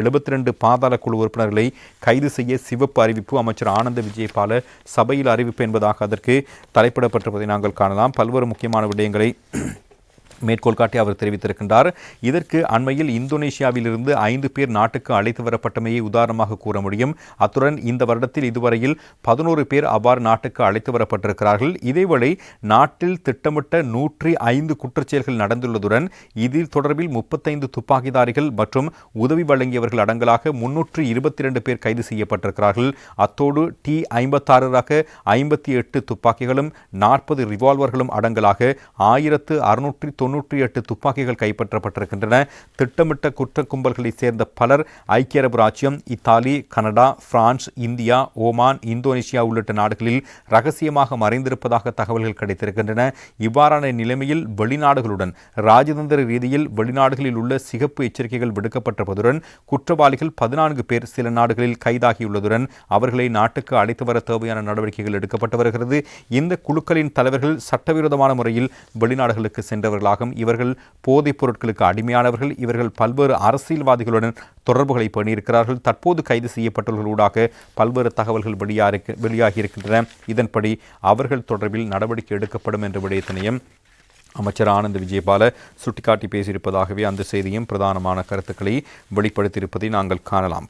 எழுபத்தி ரெண்டு பாதாள குழு உறுப்பினர்களை கைது செய்ய சிவப்பு அறிவிப்பு அமைச்சர் ஆனந்த விஜயபால சபையில் அறிவிப்பு என்பதாக அதற்கு தலைப்பிடப்பட்டிருப்பதை நாங்கள் காணலாம். பல்வேறு முக்கியமான விடயங்களை மேற்கோள் காட்டி அவர் தெரிவித்திருக்கின்றார். இதற்கு அண்மையில் இந்தோனேஷியாவிலிருந்து ஐந்து பேர் நாட்டுக்கு அழைத்து வரப்பட்டமையை உதாரணமாக கூற முடியும். அத்துடன் இந்த வருடத்தில் இதுவரையில் பதினோரு பேர் அவ்வாறு நாட்டுக்கு அழைத்து வரப்பட்டிருக்கிறார்கள். இதேவேளை நாட்டில் திட்டமிட்ட நூற்றி ஐந்து குற்றச்செயல்கள் நடந்துள்ளதுடன் இதில் தொடர்பில் முப்பத்தைந்து துப்பாக்கிதாரிகள் மற்றும் உதவி வழங்கியவர்கள் அடங்கலாக முன்னூற்று இருபத்தி இரண்டு பேர் கைது செய்யப்பட்டிருக்கிறார்கள். அத்தோடு டி ஐம்பத்தாறு ரக ஐம்பத்தி எட்டு துப்பாக்கிகளும் நாற்பது ரிவால்வர்களும் அடங்கலாக ஆயிரத்து அறுநூற்றி தொண்ணூறு தொன்னூற்றி எட்டு துப்பாக்கிகள் கைப்பற்றப்பட்டிருக்கின்றன. திட்டமிட்ட குற்ற கும்பல்களைச் சேர்ந்த பலர் ஐக்கிய அரபு ராஜ்யம் Italy Canada France India Oman Indonesia உள்ளிட்ட நாடுகளில் ரகசியமாக மறைந்திருப்பதாக தகவல்கள் கிடைத்திருக்கின்றன. இவ்வாறான நிலைமையில் வெளிநாடுகளுடன் ராஜதந்திர ரீதியில் வெளிநாடுகளில் உள்ள சிகப்பு எச்சரிக்கைகள் விடுக்கப்பட்டிருப்பதுடன் குற்றவாளிகள் பதினான்கு பேர் சில நாடுகளில் கைதாகியுள்ளதுடன் அவர்களை நாட்டுக்கு அழைத்து வர தேவையான நடவடிக்கைகள் எடுக்கப்பட்டு வருகிறது. இந்த குழுக்களின் தலைவர்கள் சட்டவிரோதமான முறையில் வெளிநாடுகளுக்கு சென்றவர்களாக நிர்வாகம் இவர்கள் போதைப் பொருட்களுக்கு அடிமையானவர்கள் இவர்கள் பல்வேறு அரசியல்வாதிகளுடன் தொடர்புகளை பண்ணியிருக்கிறார்கள் தற்போது கைது செய்யப்பட்டவர்களூடாக பல்வேறு தகவல்கள் வெளியாக வெளியாகியிருக்கின்றன. இதன்படி அவர்கள் தொடர்பில் நடவடிக்கை எடுக்கப்படும் என்ற விடயத்தினையும் அமைச்சர் ஆனந்த் விஜயபால சுட்டிக்காட்டி பேசியிருப்பதாகவே அந்த செய்தியும் பிரதானமான கருத்துக்களை வெளிப்படுத்தியிருப்பதை நாங்கள் காணலாம்.